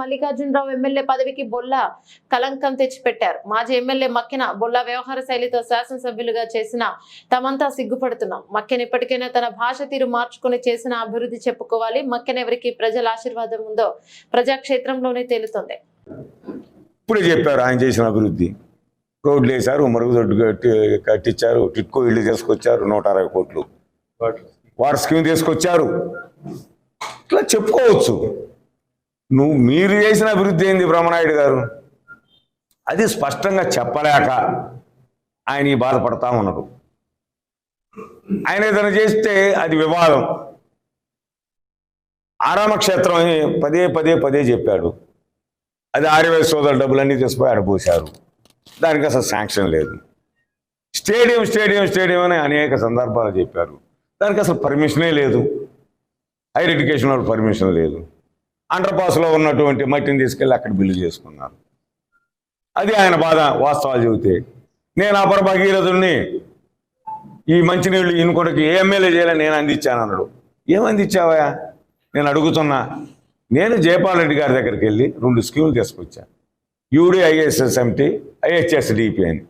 Mallikarjunarao MLA పదవికి బొల్ల కలంకం తెచ్చిపెట్టారు. మాజీ MLA Makkina Bolla వ్యవహార శైలితో శాసనసభ్యులుగా చేసిన తమంతా సిగ్గుపడుతున్నాం. మక్కెన ఇప్పటికైనా తన భాష తీరు మార్చుకుని చేసిన అభివృద్ధి చెప్పుకోవాలి. మక్కెన ఎవరికి ప్రజల ఆశీర్వాదం ఉందో ప్రజాక్షేత్రంలోనే తేలుతుంది. ఇప్పుడే చెప్పారు ఆయన చేసిన అభివృద్ధి. రోడ్లు వేశారు మరుగుదొడ్డు కట్టి కట్టించారు టిట్కో ఇల్లు తీసుకొచ్చారు నూట అరవై కోట్లు. వాటర్ స్కీమ్ తీసుకొచ్చారు. ఇట్లా చెప్పుకోవచ్చు. నువ్వు మీరు చేసిన అభివృద్ధి ఏంది బ్రహ్మనాయుడు గారు? అది స్పష్టంగా చెప్పలేక ఆయన ఈ బాధపడతా ఉన్నారు ఆయన ఏదైనా చేస్తే అది వివాదం. ఆరామ క్షేత్రం అని పదే పదే పదే చెప్పాడు. అది ఆర్యవై సోదరు డబ్బులన్నీ తీసుకుపోయి ఆడపోశారు దానికి అసలు శాంక్షన్ లేదు. స్టేడియం స్టేడియం స్టేడియం అని అనేక సందర్భాలు చెప్పారు. దానికి అసలు పర్మిషనే లేదు. హైర్ ఎడ్యుకేషన్ వాళ్ళు పర్మిషన్ లేదు. అండర్ పాస్లో ఉన్నటువంటి మట్టిని తీసుకెళ్ళి అక్కడ బిల్లు చేసుకున్నారు. అది ఆయన బాధ వాస్తవాలు చెబితే. నేను అపర భగీరథుడిని ఈ మంచినీళ్ళు ఇనుకొండకి ఏ ఎమ్మెల్యే చేయాలని నేను అందించాను అన్నాడు. ఏం నేను అడుగుతున్నా. నేను జయపాల్ రెడ్డి గారి దగ్గరికి వెళ్ళి రెండు స్కీములు తీసుకొచ్చాను యూడి ఐఎస్ఎస్ఎంటి ఐహెచ్ఎస్ డిపి అని.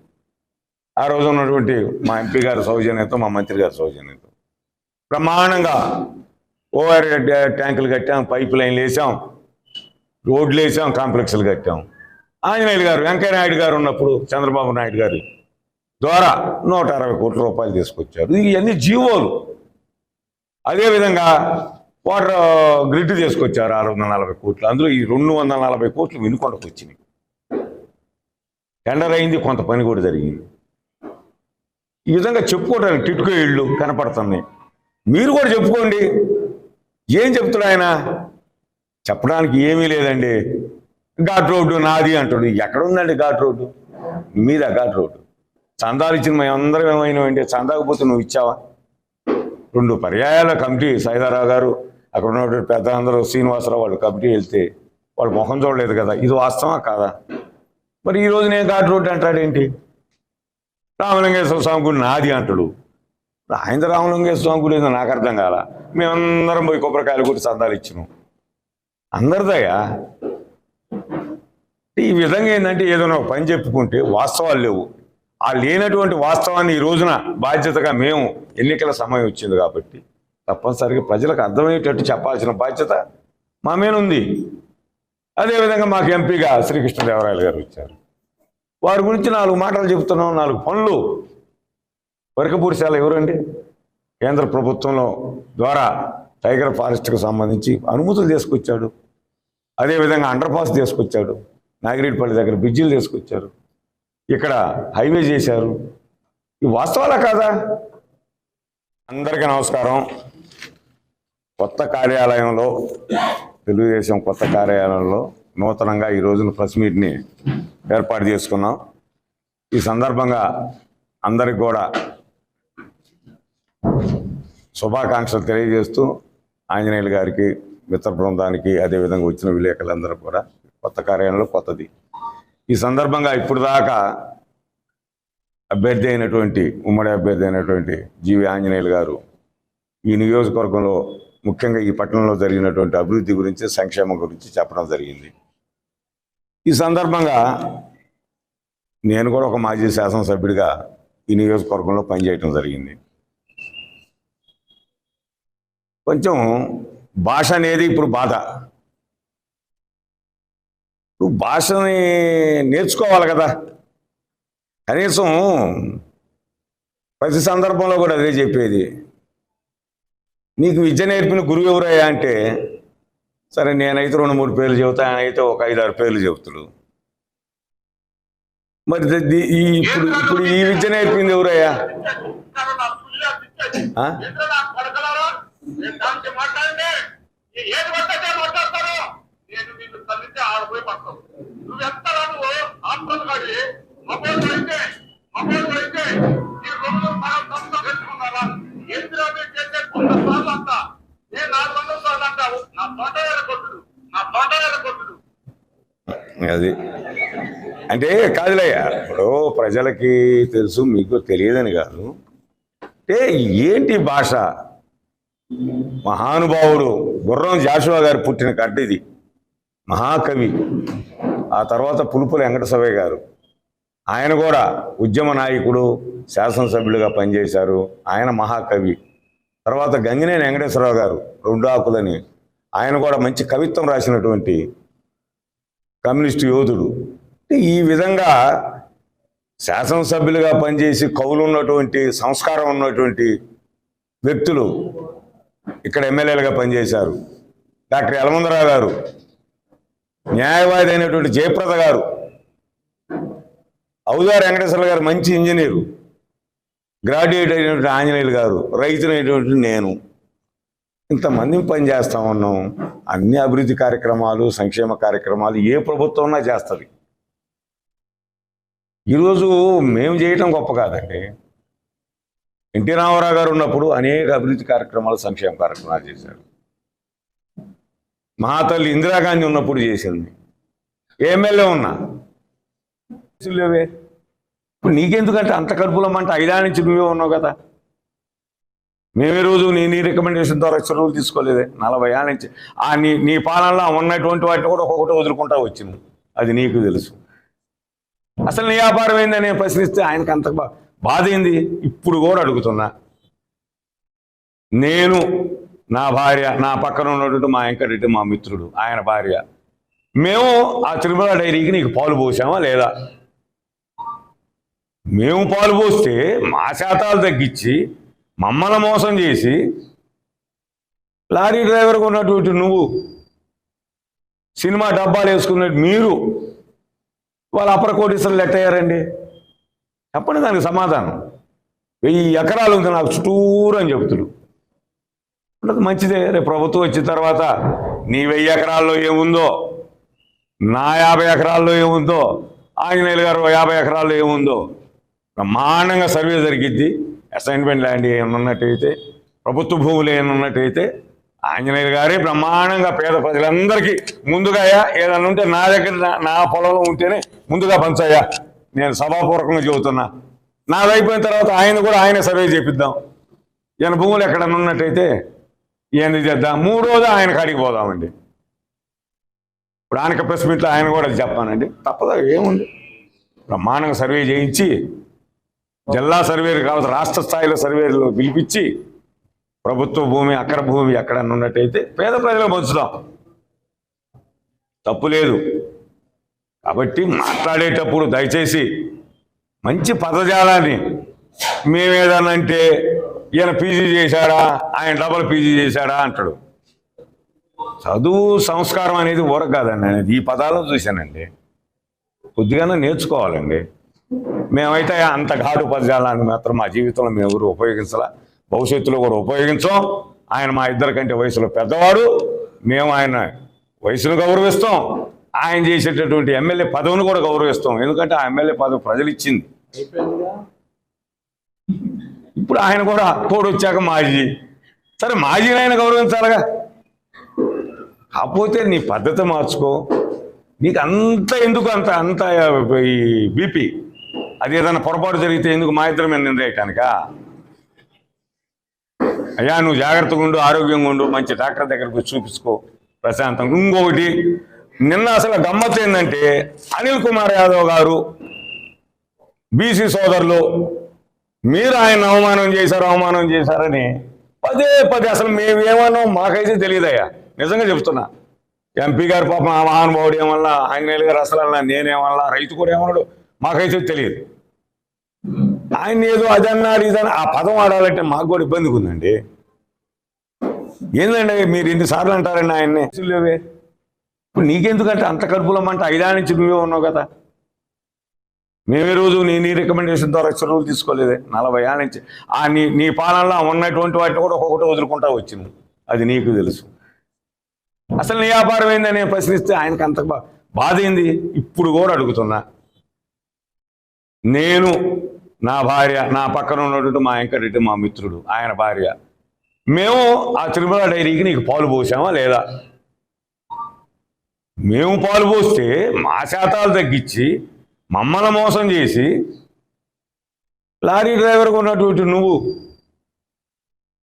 ఆ రోజు ఉన్నటువంటి మా ఎంపీ గారి సౌజన్యంతో మా మంత్రి గారి సౌజన్యంతో. ప్రమాణంగా ఓవర్ ట్యాంకులు కట్టాం పైప్ లైన్లు వేసాం రోడ్లు వేసాం కాంప్లెక్స్లు కట్టాం. ఆంజనేయులు గారు వెంకయ్య నాయుడు గారు ఉన్నప్పుడు చంద్రబాబు నాయుడు గారి ద్వారా నూట అరవై కోట్ల రూపాయలు తీసుకొచ్చారు. ఇవన్నీ జీవోలు. అదేవిధంగా వాటర్ గ్రిడ్ తీసుకొచ్చారు ఆరు వందల నలభై కోట్లు. అందులో ఈ రెండు వందల నలభై కోట్లు వినుకొండకు వచ్చినాయి. టెండర్ అయింది కొంత పని కూడా జరిగింది. ఈ విధంగా చెప్పుకోవడానికి టిట్కో ఇళ్ళు కనపడుతున్నాయి. మీరు కూడా చెప్పుకోండి. ఏం చెప్తాడు ఆయన? చెప్పడానికి ఏమీ లేదండి. ఘాట్ రోడ్డు నాది అంటాడు. ఎక్కడ ఉందండి ఘాట్ రోడ్డు? మీద ఘాట్ రోడ్డు. చందాలు ఇచ్చిన మేమందరం ఏమైనామండి? చందాకు చందాకపోతే నువ్వు ఇచ్చావా? రెండు పర్యాయాల కమిటీ సైదారావు గారు అక్కడ ఉన్నటువంటి పెద్ద అందరూ శ్రీనివాసరావు వాళ్ళు కమిటీ వెళ్తే వాళ్ళు ముఖం చూడలేదు కదా. ఇది వాస్తవా కాదా? మరి ఈరోజు నేను ఘాట్ రోడ్డు అంటాడేంటి? రామలింగేశ్వర స్వామి గుడి నాది అంటాడు. ఆయన రామలింగేశ్వర స్వామి గుడి నాకు అర్థం కాల. మేమందరం పోయి కొబ్బరికాయలు కొట్టి సందాలు ఇచ్చినాం. అందరిదయా? ఈ విధంగా ఏంటంటే ఏదైనా ఒక పని చెప్పుకుంటే వాస్తవాలు లేవు. ఆ లేనటువంటి వాస్తవాన్ని ఈ రోజున బాధ్యతగా మేము ఎన్నికల సమయం వచ్చింది కాబట్టి తప్పనిసరిగా ప్రజలకు అర్థమయ్యేటట్టు చెప్పాల్సిన బాధ్యత మా మీద ఉంది. అదేవిధంగా మాకు ఎంపీగా శ్రీకృష్ణదేవరాయలు గారు వచ్చారు. వారి గురించి నాలుగు మాటలు చెబుతున్నాం నాలుగు పనులు వరకపూడిశాల ఎవరండి? కేంద్ర ప్రభుత్వంలో ద్వారా టైగర్ ఫారెస్ట్కి సంబంధించి అనుమతులు తీసుకొచ్చాడు. అదేవిధంగా అండర్ పాస్ తీసుకొచ్చాడు. నాగిరెడ్డిపల్లి దగ్గర బ్రిడ్జిలు తీసుకొచ్చారు. ఇక్కడ హైవే చేశారు. ఈ వాస్తవాలా కాదా? అందరికీ నమస్కారం. కొత్త కార్యాలయంలో తెలుగుదేశం కొత్త కార్యాలయంలో నూతనంగా ఈ రోజున ప్రెస్ మీట్ని ఏర్పాటు చేసుకున్నాం. ఈ సందర్భంగా అందరికి కూడా శుభాకాంక్షలు తెలియజేస్తూ ఆంజనేయులు గారికి మిత్ర బృందానికి అదేవిధంగా వచ్చిన విలేకరులందరూ కూడా కొత్త కార్యాలయంలో కొత్తది. ఈ సందర్భంగా ఇప్పుడు దాకా అభ్యర్థి అయినటువంటి ఉమ్మడి అభ్యర్థి అయినటువంటి జీవి ఆంజనేయులు గారు ఈ నియోజకవర్గంలో ముఖ్యంగా ఈ పట్టణంలో జరిగినటువంటి అభివృద్ధి గురించి సంక్షేమం గురించి చెప్పడం జరిగింది. ఈ సందర్భంగా నేను కూడా ఒక మాజీ శాసనసభ్యుడిగా ఈ నియోజకవర్గంలో పనిచేయటం జరిగింది. కొంచెం భాష అనేది ఇప్పుడు బాధ. నువ్వు భాషని నేర్చుకోవాలి కదా. కనీసం ప్రతి సందర్భంలో కూడా అదే చెప్పేది. నీకు విద్య నేర్పిన గురువు ఎవరయ్యా అంటే సరే నేనైతే రెండు మూడు పేర్లు చెబుతా ఆయన అయితే ఒక ఐదు ఆరు పేర్లు చెబుతాడు మరి ఈ ఇప్పుడు ఇప్పుడు ఈ విద్య నేర్పింది ఎవరయ్యా? ఏది పడితే మాట్లాడతాను. నేను నిన్ను తల్లితే పడతావు. నువ్వెంత నువ్వు ఆత్మలు కాడి మగోళ్ళు అయితే మగోళ్ళు అయితే ఈ రెండు ఎందులో మీరు చేసే కొంత సార్లు నేను నాలుగు వందల సార్లు అంటావు నా కొట్టుడు నా కొట్టుడు. అది. అంటే కాదులయ్యా ఇప్పుడు ప్రజలకి తెలుసు మీకు తెలియదని కాదు. అంటే ఏంటి భాష? మహానుభావుడు గుర్రం జాషువా గారు పుట్టిన గడ్డ ఇది. మహాకవి. ఆ తర్వాత పులుపుల వెంకటసభయ్య గారు. ఆయన కూడా ఉద్యమ నాయకుడు శాసనసభ్యులుగా పనిచేశారు. ఆయన మహాకవి. తర్వాత గంగినేని వెంకటేశ్వరరావు గారు రెండు ఆకులని. ఆయన కూడా మంచి కవిత్వం రాసినటువంటి కమ్యూనిస్టు యోధుడు. ఈ విధంగా శాసనసభ్యులుగా పనిచేసి కవులు ఉన్నటువంటి సంస్కారం ఉన్నటువంటి వ్యక్తులు ఇక్కడ ఎమ్మెల్యేలుగా పనిచేశారు. డాక్టర్ యలమందరావు గారు న్యాయవాది అయినటువంటి జయప్రద గారు ఔదార్ వెంకటేశ్వర గారు మంచి ఇంజనీరు గ్రాడ్యుయేట్ అయినటువంటి ఆంజనేయులు గారు రైతునైనటువంటి నేను. ఇంతమంది పని చేస్తా ఉన్నాం. అన్ని అభివృద్ధి కార్యక్రమాలు సంక్షేమ కార్యక్రమాలు ఏ ప్రభుత్వం చేస్తుంది. ఈరోజు మేము చేయటం గొప్ప కాదండి. ఎన్టీ రామారావు గారు ఉన్నప్పుడు అనేక అభివృద్ధి కార్యక్రమాలు సంక్షేమ కార్యక్రమాలు చేశారు. మా తల్లి ఇందిరాగాంధీ ఉన్నప్పుడు చేసింది. ఎమ్మెల్యే ఉన్నా. లేవే. ఇప్పుడు నీకెందుకంటే అంత కడుపులో అంటే ఐదారు నుంచి నువ్వే ఉన్నావు కదా. మేమే రోజు నీ నీ రికమెండేషన్ ద్వారా చొరవలు తీసుకోలేదే. నలభై ఏళ్ళ నుంచి. ఆ నీ నీ పాలనలో ఉన్నటువంటి వాటిని కూడా ఒక్కొక్కటి వదులుకుంటా వచ్చింది అది నీకు తెలుసు. అసలు నీ వ్యాపారం ఏందని ప్రశ్నిస్తే ఆయనకు అంత బాధ ఏంది? ఇప్పుడు కూడా అడుగుతున్నా. నేను నా భార్య నా పక్కన ఉన్నటువంటి మా వెంకటరెడ్డి మా మిత్రుడు ఆయన భార్య. మేము ఆ తిరుమల డైరీకి నీకు పాలు పోసామా లేదా? మేము పాలు పోస్తే మా శాతాలు తగ్గించి మమ్మల్ని మోసం చేసి లారీ డ్రైవర్కి ఉన్నటువంటి నువ్వు సినిమా డబ్బాలు వేసుకున్నట్టు మీరు వాళ్ళ అప్పర కోటీశ్వరులు అయ్యారండి? చెప్పండి దానికి సమాధానం. వెయ్యి ఎకరాలు ఉంది నాకు చుట్టూరు అని చెబుతుడు మంచిదే. రేపు ప్రభుత్వం వచ్చిన తర్వాత నీ వెయ్యి ఎకరాల్లో ఏముందో నా యాభై ఎకరాల్లో ఏముందో ఆంజనేయులు గారు యాభై ఎకరాల్లో ఏముందో బ్రహ్మాండంగా సర్వే జరిగిద్ది. అసైన్మెంట్ ల్యాండ్ ఏమన్నట్టయితే ఉన్నట్టయితే ప్రభుత్వ భూములు ఏమైనా ఉన్నట్టయితే ఆంజనేయులు గారే బ్రహ్మాండంగా పేద ప్రజలందరికీ ముందుగా అయ్యా. ఏదైనా ఉంటే నా దగ్గర నా- పొలంలో ఉంటేనే ముందుగా పంచాయా. నేను సభాపూర్వకంగా చెబుతున్నా. నాది అయిపోయిన తర్వాత ఆయన కూడా ఆయన సర్వే చేపిద్దాం. ఈయన భూములు ఎక్కడన్నా ఉన్నట్టయితే ఏంది చేద్దాం. మూడోది ఆయన కాడికి పోదామండి. ఇప్పుడు ఆయనక ప్రెస్ మీట్లో ఆయన కూడా చెప్పానండి. తప్పదా ఏముంది? బ్రహ్మాండంగా సర్వే చేయించి జిల్లా సర్వేలు కావచ్చు రాష్ట్ర స్థాయిలో సర్వేలు పిలిపించి ప్రభుత్వ భూమి అక్కడ భూమి ఎక్కడన్నా ఉన్నట్టయితే పేద ప్రజలకు పంచుదాం. తప్పు లేదు. కాబట్టి మాట్లాడేటప్పుడు దయచేసి మంచి పదజాలాన్ని మేమేదనంటే ఈయన పీజీ చేశాడా ఆయన డబల్ పీజీ చేశాడా అంటాడు. చదువు సంస్కారం అనేది ఊరక కాదండి ఈ పదాలను చూశానండి. కొద్దిగానే నేర్చుకోవాలండి. మేమైతే అంత ఘాటు పదజాలాన్ని మాత్రం మా జీవితంలో మేము ఎవరు ఉపయోగించాల భవిష్యత్తులో కూడా ఉపయోగించాం. ఆయన మా ఇద్దరి కంటే వయసులో పెద్దవాడు మేము ఆయన వయసును గౌరవిస్తాం. ఆయన చేసేటటువంటి ఎమ్మెల్యే పదవిని కూడా గౌరవిస్తాం. ఎందుకంటే ఆ ఎమ్మెల్యే పదవి ప్రజలు ఇచ్చింది ఇప్పుడు ఆయన కూడా కోడు వచ్చాక మాజీ. సరే మాజీని ఆయన గౌరవించాలిగా? కాకపోతే నీ పద్ధతి మార్చుకో. నీకు అంత ఎందుకు అంత అంత ఈ బీపీ? అది ఏదైనా పొరపాటు జరిగితే ఎందుకు మా ఇద్దరి మీద నిందేయటానికా? అయ్యా నువ్వు జాగ్రత్తగా ఉండు ఆరోగ్యంగా ఉండు మంచి డాక్టర్ దగ్గరకు చూపించుకో. ప్రశాంతంగా. ఇంకొకటి నిన్న అసలు గమ్మత్ ఏంటంటే అనిల్ కుమార్ యాదవ్ గారు బీసీ సోదరులు మీరు ఆయన అవమానం చేశారు అవమానం చేశారని పదే పదే అసలు మేము మాకైతే తెలియదయ్యా. నిజంగా చెప్తున్నా. ఎంపీ గారు పాప మహానుభావుడు ఏమన్నా ఆంజనేయులు గారు అసలు అన్నా నేనేమన్నా రైతు కూడా ఏమన్నాడు? మాకైతే తెలియదు. ఆయన ఏదో అదన్నారు ఇదని ఆ పదం ఆడాలంటే మాకు కూడా ఇబ్బందిగా ఉందండి ఏందండి మీరు ఎన్నిసార్లు అంటారండి ఆయన్ని? లేవే ఇప్పుడు నీకెందుకంటే అంత కడుపులో అంటే ఐదా నుంచి నువ్వే ఉన్నావు కదా. మేమే రోజు నీ నీ రికమెండేషన్ ద్వారా చొరవలు తీసుకోలేదే. నలభై ఏళ్ళ నుంచి. ఆ నీ నీ పాలనలో ఉన్నటువంటి వాటిని కూడా ఒక్కొక్కటి వదులుకుంటా వచ్చింది. అది నీకు తెలుసు. అసలు నీ వ్యాపారం ఏందని నేను ప్రశ్నిస్తే ఆయనకు అంత బా- బాధ ఏంది? ఇప్పుడు కూడా అడుగుతున్నా. నేను నా భార్య నా పక్కన ఉన్నటువంటి మా వెంకటరెడ్డి మా మిత్రుడు ఆయన భార్య. మేము ఆ తిరుమల డైరీకి నీకు పాలు పోసామా లేదా? మేము పాలు పోస్తే మా శాతాలు తగ్గించి మమ్మల్ని మోసం చేసి లారీ డ్రైవర్గా ఉన్నటువంటి నువ్వు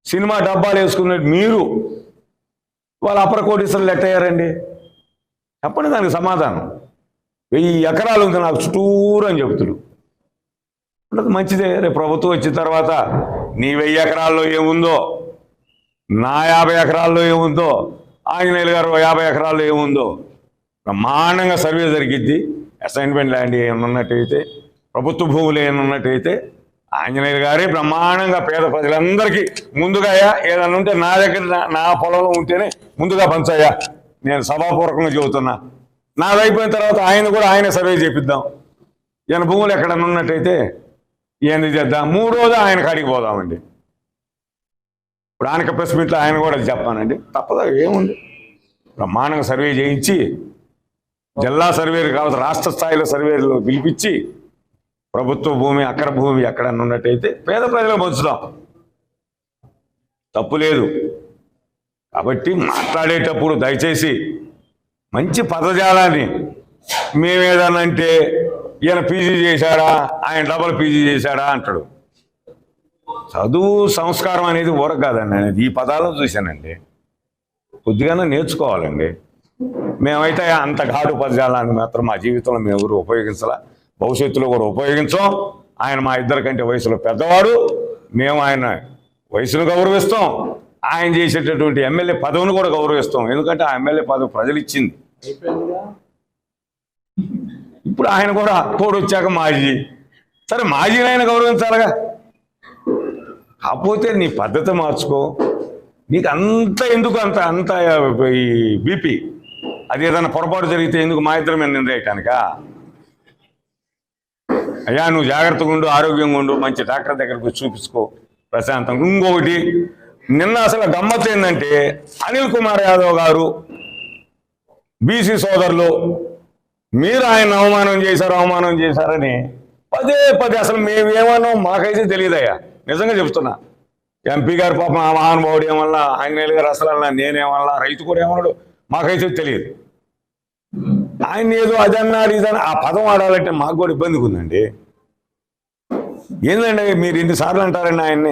సినిమా డబ్బాలు వేసుకున్నట్టు మీరు వాళ్ళు అప్పర కోటీశ్వరులు ఎట్టయ్యారండి చెప్పండి దానికి సమాధానం. వెయ్యి ఎకరాలు ఉంది నాకు చుట్టూరు అని చెబుతుడు మంచిదే. రేపు ప్రభుత్వం వచ్చిన తర్వాత నీ వెయ్యి ఎకరాల్లో ఏముందో నా యాభై ఎకరాల్లో ఏముందో ఆంజనేయులు గారు యాభై ఎకరాల్లో ఏముందో బ్రహ్మాండంగా సర్వే జరిగిద్ది. అసైన్మెంట్ ల్యాండ్ ఏమైనా ఉన్నట్టయితే ప్రభుత్వ భూములు ఏమైనా ఉన్నట్టయితే ఆంజనేయులు గారే బ్రహ్మాండంగా పేద ప్రజలందరికీ ముందుగా అయ్యా ఏదైనా ఉంటే నా దగ్గర నా- పొలంలో ఉంటేనే ముందుగా పంచాయా. నేను సభాపూర్వకంగా చెబుతున్నా. నాది అయిపోయిన తర్వాత ఆయన కూడా ఆయన సర్వే చేపిద్దాం. ఈయన భూములు ఎక్కడన్నా ఉన్నట్టయితే ఏంది చేద్దాం. మూడోది ఆయన కాడికి పోదామండి. ఇప్పుడు ఆనక ప్రెస్ మీట్లో ఆయన కూడా చెప్పానండి. తప్పదా ఏముంది? బ్రహ్మాండంగా సర్వే చేయించి జిల్లా సర్వేలు కావచ్చు రాష్ట్ర స్థాయిలో సర్వేలు పిలిపించి ప్రభుత్వ భూమి అక్కడ భూమి ఎక్కడన్నా ఉన్నట్టయితే పేద ప్రజలకు పంచుదాం. తప్పు లేదు. కాబట్టి మాట్లాడేటప్పుడు దయచేసి మంచి పదజాలాన్ని మేమేదనంటే ఈయన పీజీ చేశాడా ఆయన డబల్ పీజీ చేశాడా అంటాడు. చదువు సంస్కారం అనేది ఊరక కాదండి. అనేది ఈ పదాలను చూశానండి. కొద్దిగానే నేర్చుకోవాలండి. మేమైతే అంత ఘాటు పదజాలాన్ని మాత్రం మా జీవితంలో మేము ఎవరు ఉపయోగించాల. భవిష్యత్తులో కూడా ఉపయోగించాం. ఆయన మా ఇద్దరి కంటే వయసులో పెద్దవాడు. మేము ఆయన వయసును గౌరవిస్తాం. ఆయన చేసేటటువంటి ఎమ్మెల్యే పదవిని కూడా గౌరవిస్తాం. ఎందుకంటే ఆ ఎమ్మెల్యే పదవి ప్రజలు ఇచ్చింది ఇప్పుడు ఆయన కూడా తోడు వచ్చాక మాజీ. సరే మాజీని ఆయన గౌరవించాలిగా. కాకపోతే నీ పద్ధతి మార్చుకో. నీకు అంత ఎందుకు అంత అంత ఈ బీపీ? అది ఏదైనా పొరపాటు జరిగితే ఎందుకు మా ఇద్దరు మీద నిందేయటానికా? అయ్యా నువ్వు జాగ్రత్తగా ఉండు ఆరోగ్యంగా ఉండు మంచి డాక్టర్ దగ్గరకు వచ్చి చూపించుకో ప్రశాంతంగా ఇంకొకటి నిన్న అసలు గమ్మత్ ఏంటంటే అనిల్ కుమార్ యాదవ్ గారు బీసీ సోదరులు మీరు ఆయన అవమానం చేశారు అవమానం చేశారని పదే పదే అసలు మేమేమన్నా మాకైతే తెలియదయ్యా. నిజంగా చెప్తున్నా. ఎంపీ గారు పాప మహానుభావుడు ఏమన్నా ఆంజనేయులు గారు అసలు నేనేమన్నా రైతు కూడా ఏమన్నాడు మాకైతే తెలియదు. ఆయన ఏదో అదన్నారు ఇదన్నా ఆ పదం ఆడాలంటే మాకు కూడా ఇబ్బందిగా ఉందండి ఏంటంటే మీరు ఎన్నిసార్లు అంటారండి ఆయన్ని?